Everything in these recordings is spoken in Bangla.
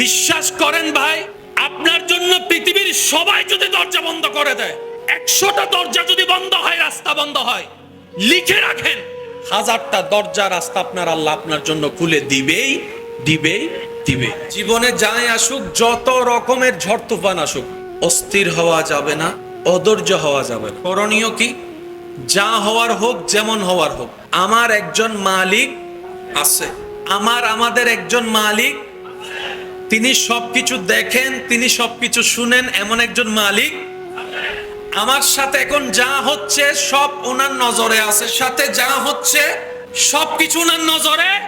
বিশ্বাস করেন ভাই, আপনার জন্য পৃথিবীর সবাই যদি দরজা বন্ধ করে দেয়, একশোটা দরজা যদি বন্ধ হয়, রাস্তা বন্ধ হয়, লিখে রাখেন, হাজারটা দরজা রাস্তা আপনার আল্লাহ আপনার জন্য খুলে দিবেই দিবেই দিবে জীবনে যাই আসুক, যত রকমের ঝড় তুফান আসুক, অস্থির হওয়া যাবে না, অধৈর্য হওয়া যাবে না। করণীয় কি? যা হওয়ার হোক, যেমন হওয়ার হোক। আমার একজন মালিক আছে। আমার, আমাদের একজন মালিক তিনি সবকিছু দেখেন, তিনি সবকিছু শুনেন, এমন একজন মালিক। আমার সাথে এখন যা হচ্ছে, সব ওনার নজরে আছে। সাথে যা হচ্ছে, সবকিছু ওনার নজরে।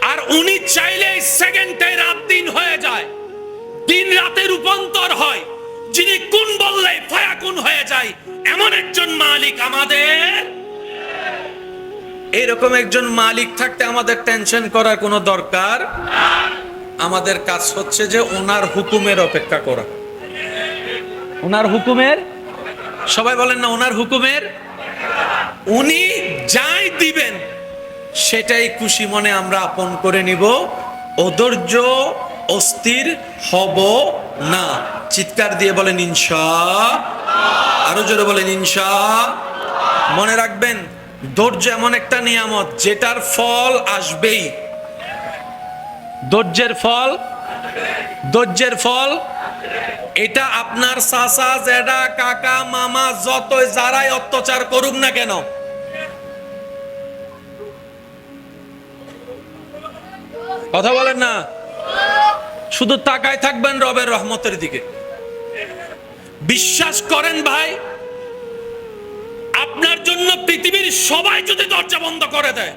আর উনি চাইলে সেকেন্ডে রাত দিন হয়ে যায়। দিন রাতে রূপান্তর হয়। যিনি কোন বললে ফায়া কোন হয়ে যায়। এমন একজন মালিক আমাদের। এরকম একজন মালিক থাকতে আমাদের টেনশন করার কোনো দরকার? আমাদের কাজ হচ্ছে যে ওনার হুকুমের অপেক্ষা করা। ওনার হুকুমের? সবাই বলেন না ওনার হুকুমের? উনি যাই দিবেন সেটাই খুশি মনে আমরা আপন করে নিব। অধৈর্য অস্থির হব না। চিৎকার দিয়ে বলেন ইনশা। আরও জোরে বলেন ইনশা। মনে রাখবেন ধৈর্য এমন একটা নিয়ামত যেটার ফল আসবেই। ধৈর্যের ফল ধৈর্যের ফল, এটা আপনার চাচা জেডা কাকা, মামা, যতই যারাই অত্যাচার করুক না কেন। কথা বলেন না? শুধু তাকায় থাকবেন রবের রহমতের দিকে। বিশ্বাস করেন ভাই, আপনার জন্য পৃথিবীর সবাই যদি দরজা বন্ধ করে দেয়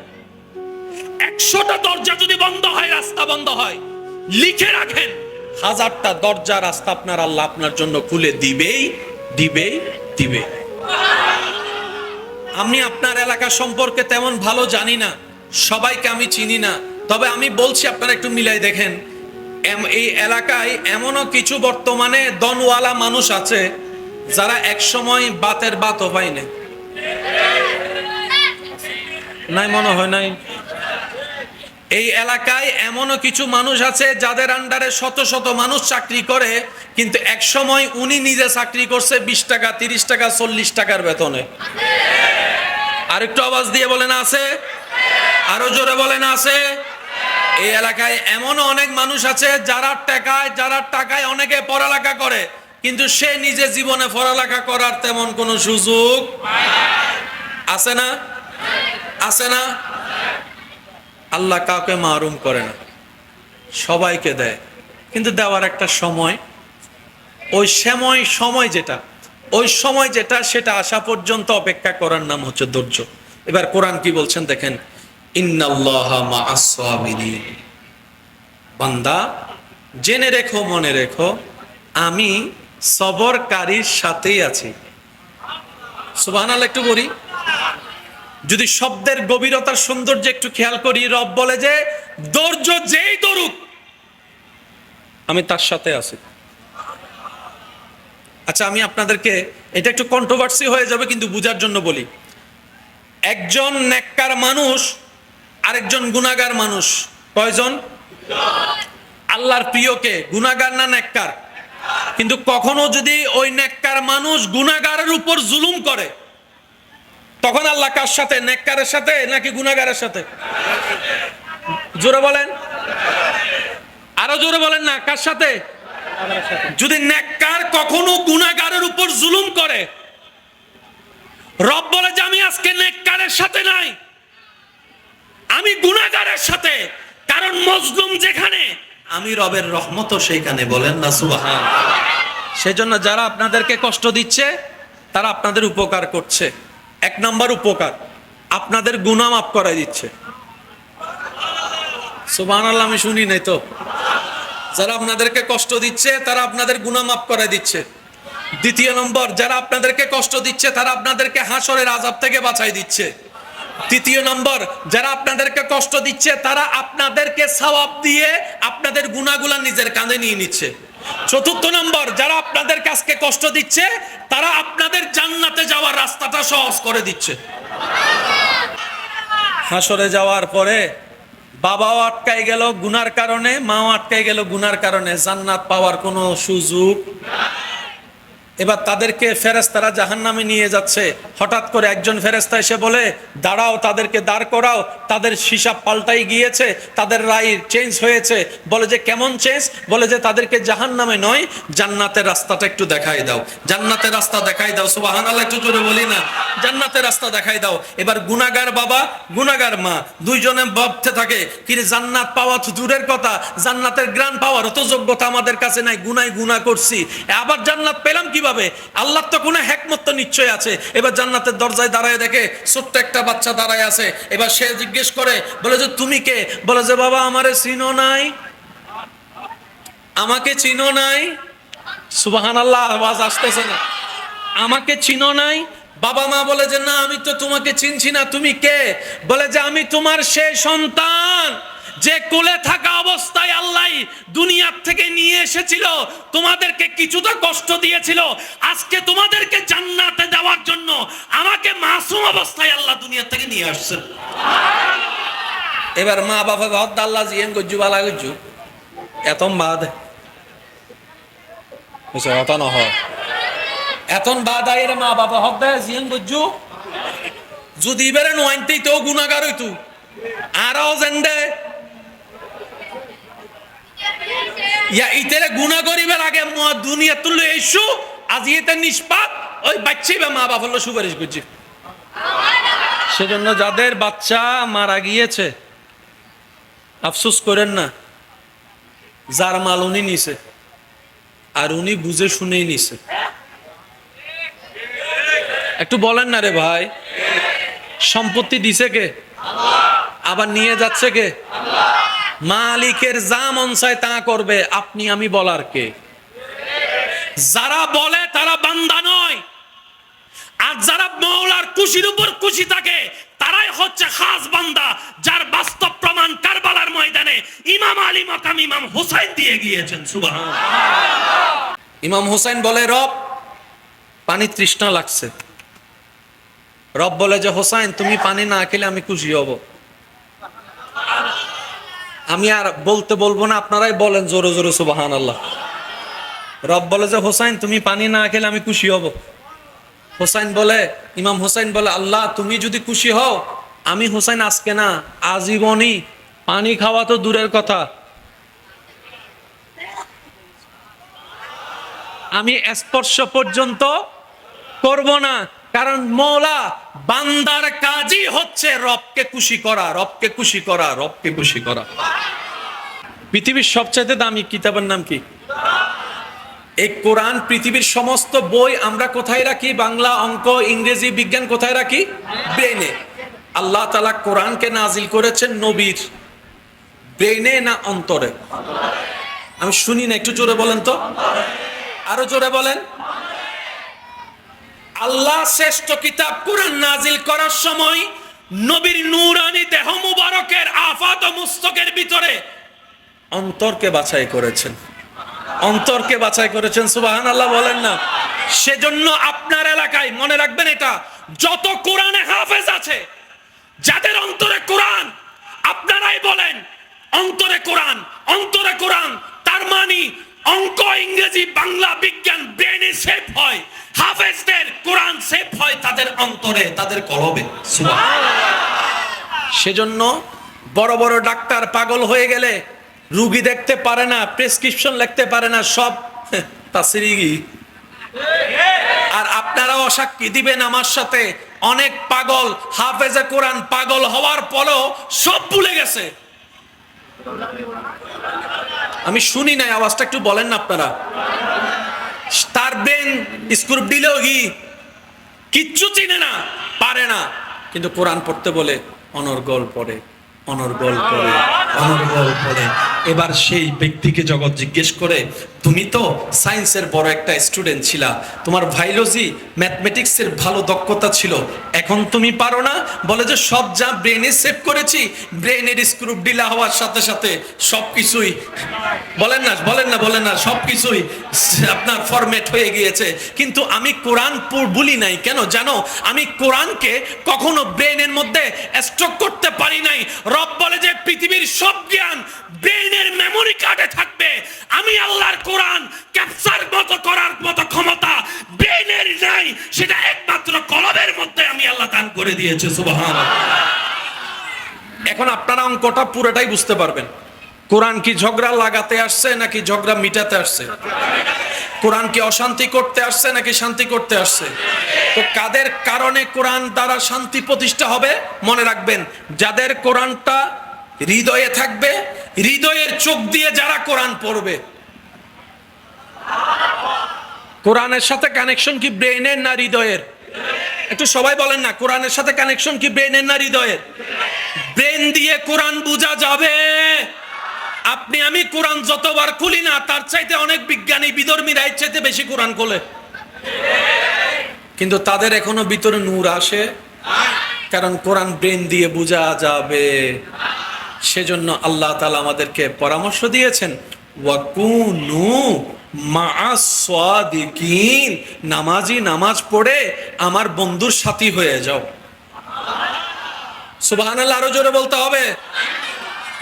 একশোটা দরজা যদি বন্ধ হয়, রাস্তা বন্ধ হয়, লিখে রাখেন। হাজারটা দরজা রাস্তা আপনার আল্লাহ আপনার জন্য খুলে দিবেই দিবেই দিবে আমি আপনার এলাকা সম্পর্কে তেমন ভালো জানি না, সবাইকে আমি চিনি না, তবে আমি বলছি আপনারা একটু মিলাই দেখেন এই এলাকায় এমনও কিছু বর্তমানে দনওয়ালা মানুষ আছে, যারা একসময় বাতের বাতও পায় না নাই মনে হয় নাই? এই এলাকায় এমনও কিছু মানুষ আছে যাদের আন্ডারে শত শত মানুষ চাকরি করে, কিন্তু এক সময় উনি নিজে চাকরি করছে বিশ টাকা, তিরিশ টাকা, চল্লিশ টাকার বেতনে। আর একটু আওয়াজ দিয়ে বলেন আছে? আরও জোরে বলেন আছে? এই এলাকায় এমনও অনেক মানুষ আছে যারা টাকায় যারা টাকায় অনেকে পড়ালেখা করে, কিন্তু সে নিজে জীবনে পড়ালেখা করার তেমন কোনো সুযোগ আছে না? আছে না? আল্লাহ কাউকে মারুম করে না। সবাইকে দেয়। কিন্তু দেওয়ার একটা সময়, ওই সময় সময় যেটা, ওই সময় যেটা, সেটা আসা পর্যন্ত অপেক্ষা করার নাম হচ্ছে ধৈর্য। এবার কোরআন কি বলছেন দেখেন। বান্দা, জেনে রেখো, মনে রেখো, আমি সবরকারীর সাথেই আছি। সুবহানাল্লাহ, একটু বলি যদি শব্দের গভীরতার সৌন্দর্য একটু খেয়াল করি, রব বলে যে, ধৈর্য যেই দরুক আমি তার সাথে আছি। আচ্ছা আমি আপনাদেরকে, এটা একটু কন্ট্রোভার্সি হয়ে যাবে, কিন্তু বুঝার জন্য বলি। একজন নেককার মানুষ, আরেকজন গুনাগার মানুষ। কয়জন? আল্লাহর প্রিয়কে গুনাগার না নেককার কিন্তু কখনো যদি ওই নেককার মানুষ গুনাগারের উপর জুলুম করে তখন আল্লাহ কার সাথে? নেককারের সাথে নাকি গুনাগারের সাথে? জোরে বলেন। আরও জোরে বলেন না, কার সাথে? যদি নেককার কখনো গুনাগারের উপর জুলুম করে, রব বলে যে, আমি আজকে নেককারের সাথে নাই। আমি গুনাগারের সাথে। কারণ মজলুম যেখানে, আমি রবের রহমতও সেইখানে। বলেন না, সুবাহান। সেজন্য যারা আপনাদেরকে কষ্ট দিচ্ছে, তারা আপনাদের উপকার করছে। এক নম্বর উপকার, আপনাদের গুণা মাফ করাই দিচ্ছে। সুবাহ আমি শুনি নাই তো। যারা আপনাদেরকে কষ্ট দিচ্ছে, তারা আপনাদের গুণা মাফ করাই দিচ্ছে। দ্বিতীয় নম্বর, যারা আপনাদেরকে কষ্ট দিচ্ছে, তারা আপনাদেরকে হাসরের আজাব থেকে বাঁচাই দিচ্ছে। তৃতীয় নম্বর, যারা আপনাদেরকে কষ্ট দিচ্ছে, তারা আপনাদেরকে সওয়াব দিয়ে আপনাদের গুণাগুলা নিজের কাঁধে নিয়ে নিচ্ছে। চতুর্থ নম্বর, যারা আপনাদের কাছকে কষ্ট দিচ্ছে, তারা আপনাদের জান্নাতে যাওয়ার রাস্তাটা সহজ করে দিচ্ছে। হাসরে যাওয়ার পরে বাবাও আটকাই গেল গুনার কারণে, মাও আটকাই গেল গুনার কারণে। জান্নাত পাওয়ার কোনো সুযোগ এবার তাদেরকে ফেরেস্তারা জাহান নামে নিয়ে যাচ্ছে। হঠাৎ করে একজন ফেরেস্তা এসে বলে দাঁড়াও তাদেরকে দাঁড় করাও। তাদের হিসাব পাল্টাই গিয়েছে তাদের রায় চেঞ্জ হয়েছে। বলে যে কেমন চেঞ্জ বলে যে তাদেরকে জাহান নামে নয় জান্নাতের রাস্তাটা একটু দেখাই দাও। জান্নাতের রাস্তা দেখাই দাও সুবাহান আল্লাহ একটু জোরে বলি না। জান্নাতের রাস্তা দেখাই দাও। এবার গুনাগার বাবা গুনাগার মা দুইজনে ভাবতে থাকে কি রে, জান্নাত পাওয়া তো দূরের কথা জান্নাতের গ্রান পাওয়ার তো যোগ্যতা আমাদের কাছে নাই গুনায় গুনা করছি। আবার জান্নাত পেলাম কীভাবে? আল্লাহ তো কোনো হ্যাকমত তো নিশ্চয় আছে। এবার জান্নাতের দরজায় দাঁড়ায় দেখে ছোট্ট একটা বাচ্চা দাঁড়ায় আছে। এবার সে জিজ্ঞেস করে, বলে যে, তুমি কে? বলে যে, বাবা, আমারে চিনো নাই। আমাকে চিনো নাই। সুবাহান আল্লাহ আওয়াজ আসতেছে না। আমাকে চিনো নাই? বাবা মা বলে যে, না, আমি তো তোমাকে চিনছি না। তুমি কে? বলে যে, আমি তোমার সে সন্তান। যে কোলে থাকা অবস্থায় আল্লাহ দুনিয়ার থেকে নিয়ে এসেছিল, তোমাদেরকে কিছুটা কষ্ট দিয়েছিল। আজকে তোমাদেরকে জান্নাতে দেওয়ার জন্য আমাকে মাসুম অবস্থায় আল্লাহ দুনিয়া থেকে নিয়ে আসছেন। এবার মা বাবা ভদ আল্লাহ জিয়েন গজ্জু বালা গজ্জু এতম বাদ। অত নহয় এতন বাদ আইরে মা বাবা হক দেয় জিয়েন গজ্জু যদি এবারে নোয়াইতেই তো গুণাগার হইতু। আরও জেন্ডে ইয়া দুনিয়া নিষ্পাপ ওই সেজন্য যাদের বাচ্চা মারা গিয়েছে আফসোস করেন না যার মাল উনি নিছে আর উনি বুঝে শুনেই নিছে একটু বলেন না রে ভাই সম্পত্তি দিছে কে আবার নিয়ে যাচ্ছে কে মালিকের যা মন চায় তা করবে। আপনি আমি বলার কে? যারা বলে তারা বান্দা নয়। আর যারা মৌলার খুশির উপর খুশি থাকে, তারাই হচ্ছে খাস বান্দা, যার বাস্তব প্রমাণ কারবালার ময়দানে ইমাম আলী মাকাম ইমাম হোসাইন দিয়ে গিয়েছেন। সুবাহ ইমাম হোসাইন বলে, রব, পানি তৃষ্ণা লাগছে। রব বলে যে, হোসাইন, তুমি পানি না খেলে আমি খুশি হব। আমি আর বলতে বলব না, আপনারাই বলেন জোরে জোরে সুবাহান আল্লাহ রব বলে যে, হোসাইন, তুমি পানি না খেলে আমি খুশি হব। হোসাইন বলে, ইমাম হোসাইন বলে, আল্লাহ, তুমি যদি খুশি হও, আমি হোসাইন আজকে না, আজীবনই পানি খাওয়া তো দূরের কথা। আমি স্পর্শ পর্যন্ত করব না। কারণ মৌলা, বান্দার কাজই হচ্ছে রবকে খুশি করা, রবকে খুশি করা, রবকে খুশি করা। পৃথিবীর সবচাইতে দামি কিতাবের নাম কি? এই কোরআন, পৃথিবীর সমস্ত বই আমরা কোথায় রাখি? বাংলা অঙ্ক, ইংরেজি বিজ্ঞান কোথায় রাখি? ব্রেনে আল্লাহ তালা কোরআনকে নাজিল করেছেন নবীর। ব্রেনে না অন্তরে? আমি শুনি না, একটু জোরে বলেন তো। আরও জোরে বলেন। আল্লাহ শ্রেষ্ঠ কিতাব কোরআন নাজিল করার সময় নবীর নূরানি দেহ মুবারকের আফাত মুস্তকের ভিতরে অন্তরকে বাছাই করেছেন। অন্তরকে বাছাই করেছেন সুবাহান আল্লাহ বলেন না। সেজন্য আপনার এলাকায় মনে রাখবেন এটা, যত কোরআনে হাফেজ আছে, যাদের অন্তরে কোরআন, আপনারাই বলেন, অন্তরে কোরআন অন্তরে কোরআন, তার মানে অঙ্ক ইংরেজি, বাংলা বিজ্ঞান ব্রেনে সেফ হয়। হাফেজদের কোরআন সেফ হয় তাদের অন্তরে, তাদের কলবে। সেজন্য বড় বড় ডাক্তার পাগল হয়ে গেলে রুগী দেখতে পারে না প্রেসক্রিপশন লিখতে পারে না, সব তাসিরিগি। আর আপনারাও সাক্ষী দিবেন আমার সাথে, অনেক পাগল, হাফেজে কোরআন পাগল হওয়ার পরেও সব ভুলে গেছে। আমি শুনি নাই, আওয়াজটা একটু বলেন না আপনারা। তার স্কুপ দিলেও কি কিচ্ছু চিনে না, পারে না। কিন্তু কোরআন পড়তে বলে, অনর্গল পড়ে অনর্গল পড়ে অনর্গল পড়ে। এবার সেই ব্যক্তিকে জগৎ জিজ্ঞেস করে তুমি তো সায়েন্সের বড় একটা স্টুডেন্ট ছিলা। তোমার ভাইলজি ম্যাথমেটিক্সের ভালো দক্ষতা ছিল। এখন তুমি পারো না, বলে যে সব যা ব্রেনে সেভ করেছি ব্রেনের স্ক্রুপ ডিলা হওয়ার সাথে সাথে সব কিছুই বলেন না বলেন না বলেন না, সব কিছুই আপনার ফরম্যাট হয়ে গিয়েছে। কিন্তু আমি কোরআন বলি নাই, কেন জানো? আমি কোরআনকে কখনো ব্রেনের মধ্যে স্ট্রোক করতে পারি নাই। রব বলে যে পৃথিবীর সব জ্ঞান ব্রেনের মেমোরি কার্ডে থাকবে। আমি আল্লাহর কোরআন ক্যাপচার মতো করার মতো ক্ষমতা ব্রেনের নাই, সেটা একমাত্র কলবের মধ্যে আমি আল্লাহ দান করে দিয়েছে সুবহান এখন আপনারা অঙ্কটা পুরোটাই বুঝতে পারবেন। কোরআন কি ঝগড়া লাগাতে আসছে নাকি ঝগড়া মিটাতে আসছে? কোরআন কি অশান্তি করতে আসছে নাকি শান্তি করতে আসছে? তো কাদের কারণে কোরআন দ্বারা শান্তি প্রতিষ্ঠা হবে? মনে রাখবেন, যাদের কোরআনটা হৃদয়ে থাকবে, হৃদয়ের চোখ দিয়ে যারা কোরআন পড়বে কোরআনের সাথে কানেকশন কি ব্রেনের না হৃদয়ের? একটু সবাই বলেন না, কোরআনের সাথে কানেকশন কি ব্রেনের না হৃদয়ের? ব্রেন দিয়ে কোরআন বোঝা যাবে। আপনি, আমি কোরআন যতবার খুলি না, তার চাইতে অনেক বিজ্ঞানী বিধর্মীরা চাইতে বেশি কোরআন খোলে। কিন্তু তাদের এখনও ভিতরে নূর আসে। কারণ কোরআন ব্রেন দিয়ে বোঝা যাবে। সেজন্য আল্লাহ তালা আমাদেরকে পরামর্শ দিয়েছেন, ওয়াকুনু নামাজি নামাজ পড়ে আমার বন্ধুর সাথী হয়ে যাও। সুবহানাল্লাহ, আরও জোরে বলতে হবে।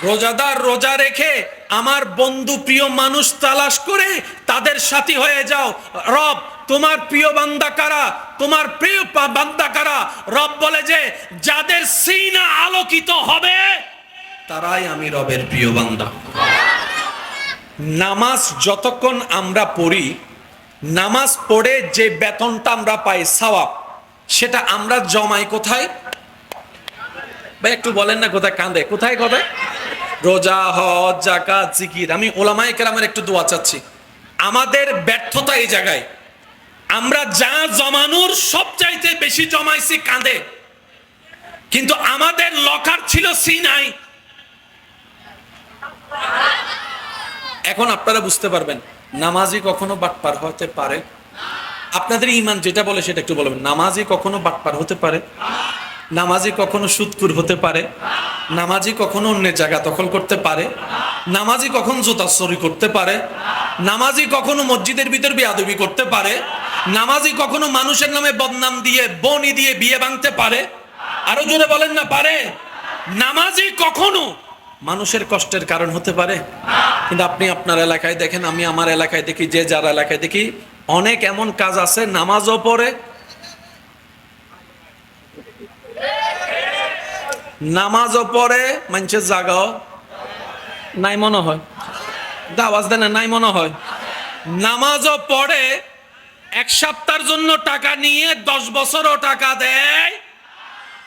রোজাদার রোজা রেখে আমার বন্ধু প্রিয় মানুষ তালাশ করে তাদের সাথী হয়ে যাও। রব, তোমার প্রিয় বান্দা কারা? তোমার প্রিয় বান্দা কারা? রব বলে যে, যাদের সিনা আলোকিত হবে, তারাই আমি রবের প্রিয় বান্দা। নামাজ যতক্ষণ আমরা পড়ি, নামাজ পড়ে যে বেতনটা আমরা পাই, সওয়াব, সেটা আমরা জমাই কোথায়? ভাই, একটু বলেন না কোথায় কাঁদে? কোথায় কোথায়? রোজা, হজ জাকাত জিকির। আমি ওলামায়ে কেরামের একটু দোয়া চাচ্ছি। আমাদের ব্যর্থতা এই জায়গায়। আমরা যা জমানোর সব চাইতে বেশি জমাইছি কাঁদে। কিন্তু আমাদের লকার ছিল সিনাই। এখন আপনারা বুঝতে পারবেন নামাজি কখনো বাটপার হতে পারে। আপনাদের ইমান যেটা বলে সেটা একটু বলবেন নামাজি কখনো বাটপার হতে পারে? নামাজি কখনো সুদপুর হতে পারে? নামাজি কখনো অন্যের জায়গা দখল করতে পারে? নামাজি কখনো জোতাচরি করতে পারে? নামাজি কখনো মসজিদের ভিতর বিয়াদবি করতে পারে? নামাজি কখনো মানুষের নামে বদনাম দিয়ে, বনি দিয়ে বিয়ে ভাঙতে পারে? আরও জোরে বলেন না, পারে? নামাজি কখনো মানুষের কষ্টের কারণ হতে পারে। কিন্তু আপনি আপনার এলাকায় দেখেন, আমি আমার এলাকায় দেখি, যে যার এলাকায় দেখি, অনেক এমন কাজ আছে, নামাজও পড়ে নামাজও পড়ে, মানুষের জাগাও নাই মনে হয়। দা আওয়াজ দেন নাই মনে হয়। নামাজও পড়ে, এক সপ্তাহের জন্য টাকা নিয়ে দশ বছরও টাকা দেয়,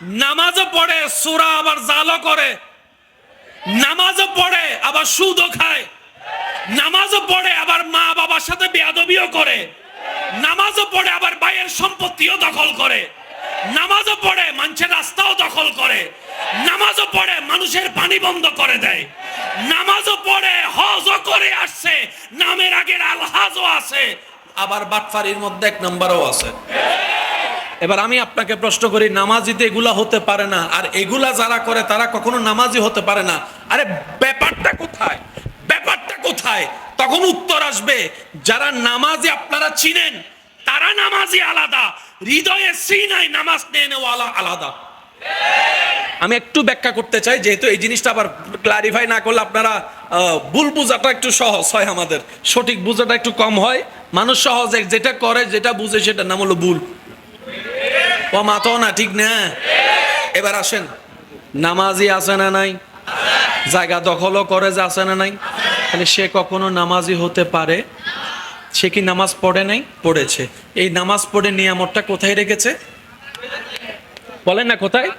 নামাজও পড়ে, সুরা আবার জালও করে। নামাজও পড়ে, আবার সুদও খায়। নামাজও পড়ে, আবার মা বাবার সাথে বেয়াদবিও করে। নামাজও পড়ে, আবার ভাইয়ের সম্পত্তিও দখল করে। নামাজও পড়ে, মানুষের রাস্তাও দখল করে। নামাজও পড়ে, মানুষের পানি বন্ধ করে দেয়। নামাজও পড়ে, হজও করে আসছে। নামের আগের আলহাজও আছে। আবার বাটফারির মধ্যে এক নম্বরও আছে। এবার আমি আপনাকে প্রশ্ন করি, নামাজিতে এগুলা হতে পারে না? আর এগুলা যারা করে, তারা কখনো নামাজি হতে পারে না? আরে, ব্যাপারটা কোথায়? ব্যাপারটা কোথায়? তখন উত্তর আসবে, যারা নামাজি আপনারা চিনেন, তারা নামাজি আলাদা। হৃদয়ে সিনাই নামাজ নিয়ে নেওয়ালা আলাদা। আমি একটু ব্যাখ্যা করতে চাই, যেহেতু এই জিনিসটা আবার ক্লারিফাই না করলে আপনারা ভুল বোঝাটা একটু সহজ হয় আমাদের। সঠিক বোঝাটা একটু কম হয়। মানুষ সহজে যেটা করে, যেটা বুঝে, সেটার নাম হলো ভুল। ও মাতো না ঠিক না? এবার আসেন। নামাজি আছে না নাই? জায়গা দখলও করে যে আছে না নাই? তাহলে সে কখনো নামাজি হতে পারে? সে কি নামাজ পড়ে নাই? পড়েছে। এই নামাজ পড়ে নিয়ামতটা কোথায় রেখেছে? বলেন না কোথায়?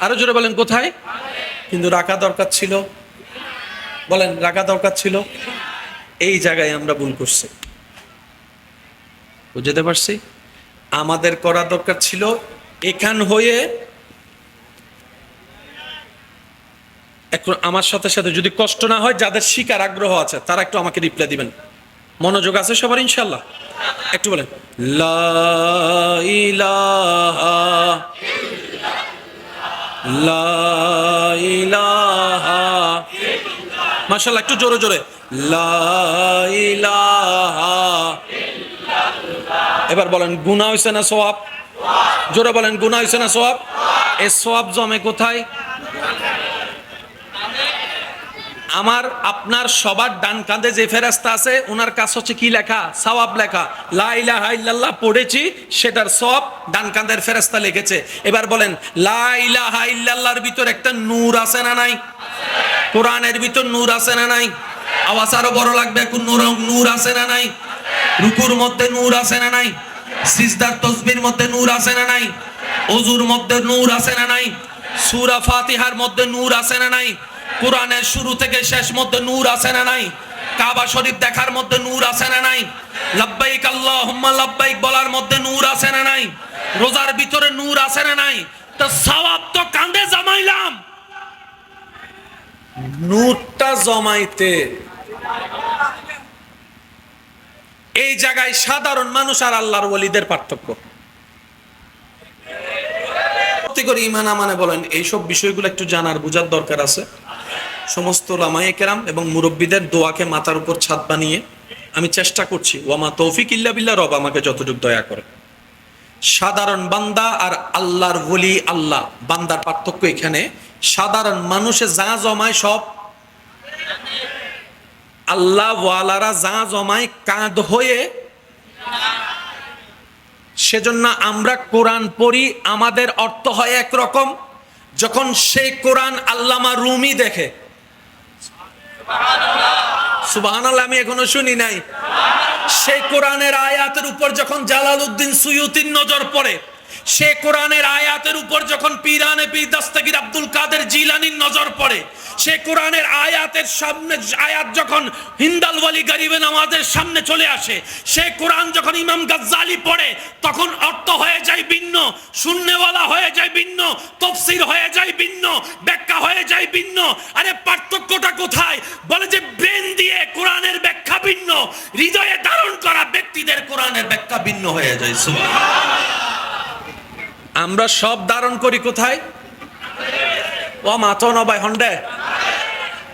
আরও জোরে বলেন, কোথায়? কিন্তু রাখা দরকার ছিল। বলেন, রাখা দরকার ছিল। এই জায়গায় আমরা ভুল করছি। বুঝতে পারছি? আমাদের করা দরকার ছিল এখান হয়ে একটু আমার সাথে সাথে যদি কষ্ট না হয়, যাদের শিকার আগ্রহ আছে, তারা একটু আমাকে রিপ্লাই দিবেন। মনোযোগ আছে সবার ইনশাল্লাহ একটু বলেন ইলাহা একটু জোরে জোরে। লা ইলাহা এবার বলেন, গুনাহ হইছে না সওয়াব? জোরে বলেন, গুনাহ হইছে না সওয়াব? এই সওয়াব জমে কোথায়? আমার, আপনার সবার ডান কাঁধে যে ফেরাস্তা আছে ওনার কাজ হচ্ছে কি লেখা? সওয়াব লেখা। লা ইলাহা ইল্লাল্লাহ পড়েছি, সেটার সব ডান কাঁধের ফেরাস্তা লিখেছে। এবার বলেন, লা ইলাহা ইল্লাল্লাহর ভিতর একটা নূর আছে না নাই? কোরআনের ভিতর নূর আছে না নাই? আওয়াজ আরও বড় লাগবে কোন নূর নূর আছে না নাই? রুকুর মধ্যে নূর আছে না নাই? সিজদার তসবির মধ্যে নূর আছে না নাই? অজুর মধ্যে নূর আছে না নাই? সূরা ফাতিহার মধ্যে নূর আছে না নাই? কোরআনের শুরু থেকে শেষ মধ্যে নূর আছে না নাই? কাবা শরীফ দেখার মধ্যে নূর আছে না নাই? লাব্বাইক আল্লাহুম্মা, লাব্বাইক বলার মধ্যে নূর আছে না নাই? রোজার ভিতরে নূর আছে না নাই? তো সওয়াব তো কাঁধে জমাইলাম। নূরটা জমাইতে এই জায়গায় সাধারণ মানুষ আর আল্লাহর ওলিদের পার্থক্য। করে ইমান আমানে বলেন, এইসব বিষয়গুলো একটু জানার, বোঝার দরকার আছে। সমস্ত লামায়ে কেরাম এবং মুরব্বীদের দোয়াকে মাথার উপর ছাদ বানিয়ে আমি চেষ্টা করছি, ওয়ামা তৌফিক ইল্লা বিল্লাহ, রব আমাকে যতটুকু দয়া করে সাধারণ বান্দা আর আল্লাহর ওলি আল্লাহ, বান্দার পার্থক্য এখানে। সাধারণ মানুষে যা জমায় সব আল্লাহ ওয়ালারা যা জমায় কাঁধ হয়ে, সেজন্য আমরা কোরআন পড়ি, আমাদের অর্থ হয় একরকম। যখন সেই কোরআন আল্লামা রুমি দেখে সুবাহান আমি এখনও শুনি নাই। সেই কোরআনের আয়াতের উপর যখন জালালউদ্দিন সুয়ুতির নজর পড়ে সে কোরআনের আয়াতের উপর যখন পিরানে পীর দাস্তাগির আব্দুল কাদের জিলানির নজর পড়ে, সে কোরআনের আয়াতের সামনে আয়াত যখন হিন্দাল ওয়ালি গরিবে নামাজের সামনে চলে আসে, সে কোরআন যখন ইমাম গাজ্জালি পড়ে, তখন অর্থ হয়ে যায় ভিন্ন, শূন্যওয়ালা হয়ে যায় ভিন্ন, তফসির হয়ে যায় ভিন্ন, ব্যাখ্যা হয়ে যায় ভিন্ন আরে পার্থক্যটা কোথায় বলে যে ব্রেন দিয়ে কোরআনের ব্যাখ্যা ভিন্ন, হৃদয়ে ধারণ করা ব্যক্তিদের কোরআনের ব্যাখ্যা ভিন্ন হয়ে যায়, সুবহানাল্লাহ। আমরা সব ধারণ করি কোথায়? ও মাতো নবাই হন্ডে।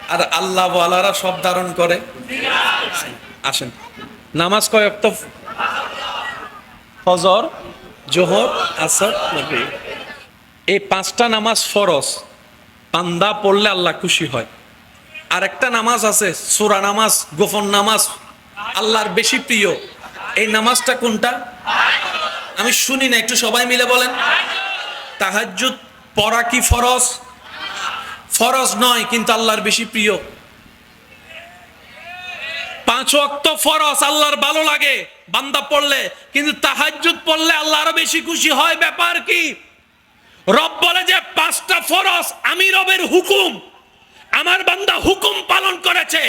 আর আল্লাহ ওয়ালারা সব ধারণ করে। আসেন। নামাজ কয়েক তো ফজর, জোহর, আসর এই পাঁচটা নামাজ ফরজ। পান্দা পড়লে আল্লাহ খুশি হয়। আর একটা নামাজ আছে, সুরা নামাজ, গোপন নামাজ। আল্লাহর বেশি প্রিয়। এই নামাজটা কোনটা? আমি শুনি না, একটু সবাই মিলে বলেন। তাহাজ্জুদ পড়া কি ফরজ? ফরজ নয়, কিন্তু আল্লাহর বেশি প্রিয়। পাঁচ ওয়াক্ত ফরজ, আল্লাহর ভালো লাগে বান্দা পড়লে, কিন্তু তাহাজ্জুদ পড়লে আল্লাহ আরও বেশি খুশি হয়। ব্যাপার কি? রব বলে যে, পাঁচটা ফরজ আমি রবের হুকুম। আমার বান্দা হুকুম পালন করেছে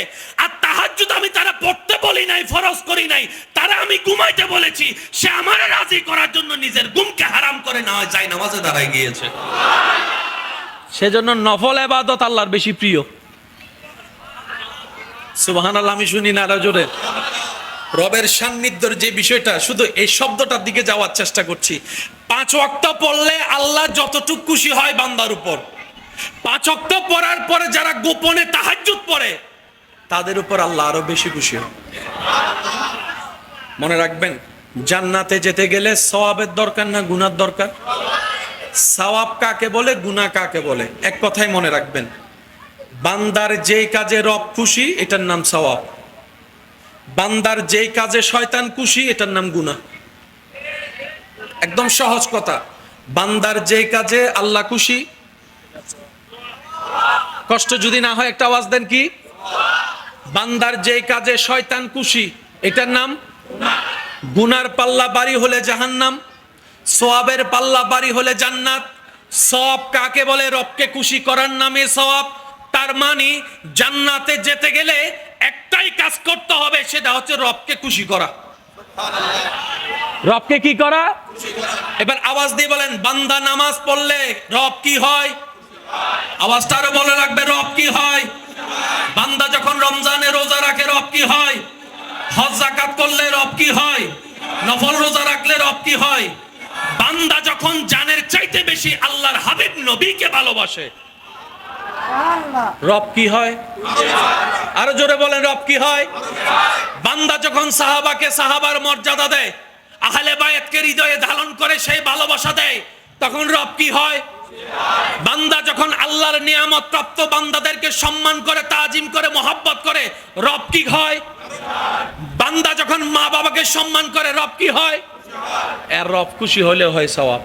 আর তাহাজ্জুদ আমি তারা পড়তে বলি নাই ফরজ করি নাই তারা আমি ঘুমাইতে বলেছি সে আমারে রাজি করার জন্য নিজের ঘুমকে হারাম করে না যায় নামাজে দাঁড়ায় গিয়েছে। সেজন্য নফল এবাদত আল্লাহর বেশি প্রিয়। সুবাহান আল্লাহ আমি শুনি না আরও জোরে। রবের সান্নিধ্যর যে বিষয়টা শুধু এই শব্দটার দিকে যাওয়ার চেষ্টা করছি। পাঁচ ওয়াক্ত পড়লে আল্লাহ যতটুকু খুশি হয় বান্দার উপর। পাঁচ ওয়াক্ত পড়ার পরে যারা গোপনে তাহাজ্জুদ পড়ে, তাদের উপর আল্লাহ আরও বেশি খুশি হয় মনে রাখবেন, জান্নাতে যেতে গেলে সওয়াবের দরকার না গুনার দরকার? সওয়াব কাকে বলে গুনা কাকে বলে? এক কথাই মনে রাখবেন, বান্দার যেই কাজে রব খুশি, এটার নাম সওয়াব। বান্দার যেই কাজে শয়তান খুশি, এটার নাম গুনা একদম সহজ কথা, বান্দার যেই কাজে আল্লাহ খুশি কষ্ট যদি না হয়, একটা আওয়াজ দেন কি? বান্দার যেই কাজে শয়তান খুশি, এটার নাম? গুনার পাল্লা বাড়ি হলে জাহান্নাম, সোয়াবের পাল্লা বাড়ি হলে জান্নাত। সব কাকে বলে? রবকে খুশি করার নামে সব তার মানে জান্নাতে যেতে গেলে একটাই কাজ করতে হবে, সেটা হচ্ছে রবকে খুশি করা। রবকে কি করা? এবার আওয়াজ দিয়ে বলেন, বান্দা নামাজ পড়লে রব কি হয়? আওয়াজটা আরও বলে রাখবে, রব কি হয়? বান্দা যখন রমজানে রোজা রাখে, রব কি হয়? হজ জাকাত করলে রব কি হয়? নফল রোজা রাখলে রব কি হয়? বান্দা যখন জানের চাইতে বেশি আল্লাহর হাবিব, নবীকে ভালোবাসে, রব কি হয়? আরও জোরে বলেন, রব কি হয়? বান্দা যখন সাহাবাকে সাহাবার মর্যাদা দেয়, আহলে বায়াতকে হৃদয়ে ধারণ করে সেই ভালোবাসা দেয়, তখন রব কি হয়? বান্দা যখন আল্লাহর নিয়ামত প্রাপ্ত বান্দাদেরকে সম্মান করে, তাজিম করে, মোহাব্বত করে, রব কি হয়? বান্দা যখন মা বাবাকে সম্মান করে, রব কি হয়? এর রব খুশি হলে হয় সওয়াব।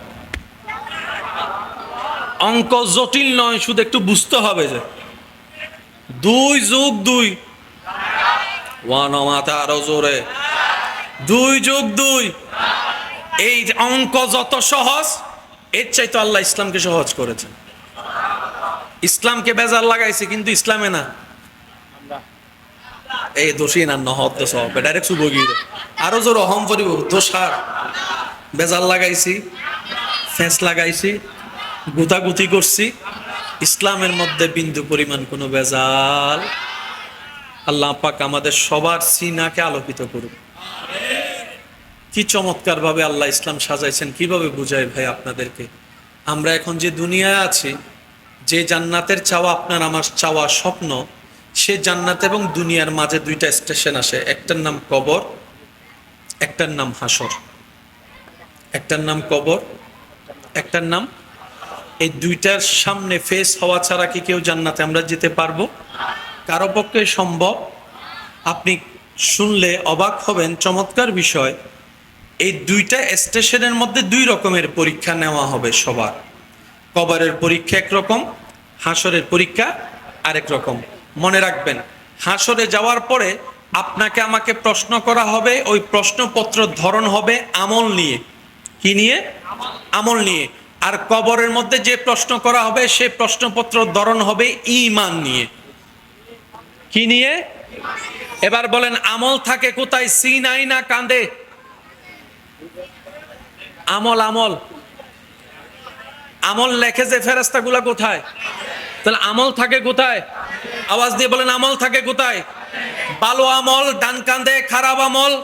অঙ্ক জটিল নয়, শুধু একটু বুঝতে হবে যে। দুই যোগ দুই। ওয়ান মাথা আরও জোরে। দুই যোগ দুই। এই অঙ্ক যত সহজ এর চাইতে আল্লাহ ইসলামকে সহজ করেছেন। ইসলামকে বেজার লাগাইছে, কিন্তু ইসলামে না। এই দোষী না নহত দোষ হবে ডাইরেক্ট সুবগি। আরও জোর অহম করিব দোষার। বেজার লাগাইছি, ফেঁস লাগাইছি, গুতাগুতি করছি। ইসলামের মধ্যে বিন্দু পরিমাণ কোনো বেজাল। আল্লাহ পাক আমাদের সবার সিনাকে আলোকিত করুন কি চমৎকার ভাবে আল্লাহ ইসলাম সাজাইছেন, কীভাবে বুঝাই ভাই আপনাদেরকে? আমরা এখন যে দুনিয়ায় আছি, যে জান্নাতের চাওয়া আপনার, আমার চাওয়া স্বপ্ন, সে জান্নাত এবং দুনিয়ার মাঝে দুইটা স্টেশন আসে। একটার নাম কবর, একটার নাম হাসর। একটার নাম কবর, একটার নাম, এই দুইটার সামনে ফেস হওয়া ছাড়া কি কেউ জান্নাতে আমরা যেতে পারব? কারও পক্ষে সম্ভব। আপনি শুনলে অবাক হবেন, চমৎকার বিষয়। এই দুইটা স্টেশনের মধ্যে দুই রকমের পরীক্ষা নেওয়া হবে সবার। কবরের পরীক্ষা একরকম হাসরের পরীক্ষা আরেক রকম। মনে রাখবেন, হাসরে যাওয়ার পরে আপনাকে আমাকে প্রশ্ন করা হবে, ওই প্রশ্নপত্র ধরন হবে আমল নিয়ে। কি নিয়ে? আমল নিয়ে। আর কবরের মধ্যে যে প্রশ্ন করা হবে, সে প্রশ্নপত্র ধরন হবে ইমান নিয়ে। কি নিয়ে? এবার বলেন, আমল থাকে কোথায়? সিনাই না কান্দে আমল আমল। আমল লেখে যে ফেরাস্তাগুলা কোথায়? তাহলে আমল থাকে কোথায়? আওয়াজ দিয়ে বলেন, আমল থাকে কোথায়? ভালো আমল, ডান কান্দে খারাপ আমল,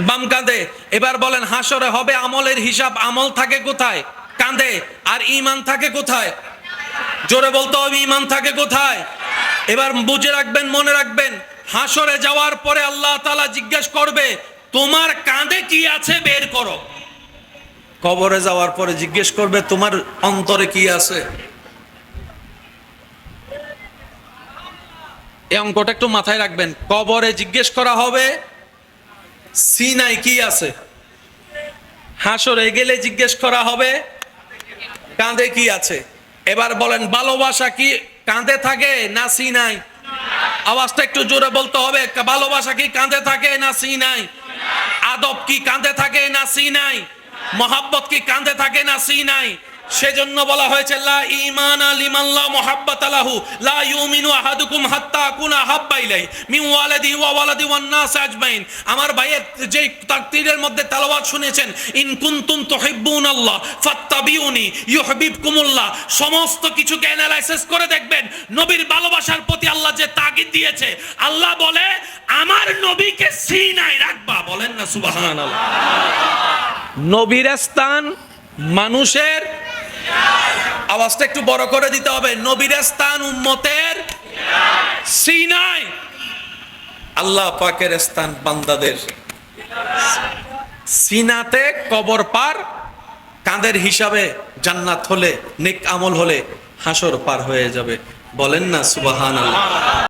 বাম কাঁদে এবার বলেন, হাসরে হবে আমলের হিসাব, আমল থাকে কোথায়? কাঁদে আর ইমান থাকে কোথায়? জোরে বলতে হবে ইমান থাকে কোথায়? এবার বুঝে রাখবেন, মনে রাখবেন, হাসরে যাওয়ার পরে আল্লাহ তালা জিজ্ঞেস করবে, তোমার কাঁধে কি আছে? বের করো। কবরে যাওয়ার পরে জিজ্ঞেস করবে, তোমার অন্তরে কি আছে? এই অঙ্কটা একটু মাথায় রাখবেন। কবরে জিজ্ঞেস করা হবে সিনাই কি আছে? হাসরে গেলে জিজ্ঞেস করা হবে, কাঁধে কি আছে? এবার বলেন, ভালোবাসা কি কাঁধে থাকে না সিনাই আওয়াজটা একটু জোরে বলতে হবে, ভালোবাসা কি কাঁধে থাকে না সিনাই আদব কি কাঁধে থাকে না সিনাই মহাব্বত কি কাঁধে থাকে না সিনাই সেজন্য বলা হয়েছে, লা ঈমানা লিমান লা মুহাব্বাতা লাহু লা ইউমিনু আহাদুকুম হাত্তা আকুনা হাব্বা ইলাই মিন ওয়ালাদি ওয়া ওয়ালাদি ওয়ান নাস আজমাইন। আমার ভাইয়ের যে তাকদীরের মধ্যে তেলাওয়াত শুনেছেন, ইন কুনতুম তুহিব্বুন আল্লাহ ফাত্তাবিউনি ইউহিব্বুকুমুল্লাহ। সমস্ত কিছুকে অ্যানালাইসিস করে দেখবেন, নবীর ভালোবাসার প্রতি আল্লাহ যে তাগিদ দিয়েছে, আল্লাহ বলে, আমার নবীকে সিনায় রাখবা। বলেন না, সুবহানাল্লাহ। নবীর স্থান মানুষের। আওয়াজটা একটু বড় করে দিতে হবে। নবীর স্থান উম্মতের সিনাই। আল্লাহ পাকের স্থান বান্দাদের। সিনাতে কবর পার কাঁদের হিসাবে জান্নাত হলে, নেক আমল হলে হাসর পার হয়ে যাবে। বলেন না সুবাহান আল্লাহ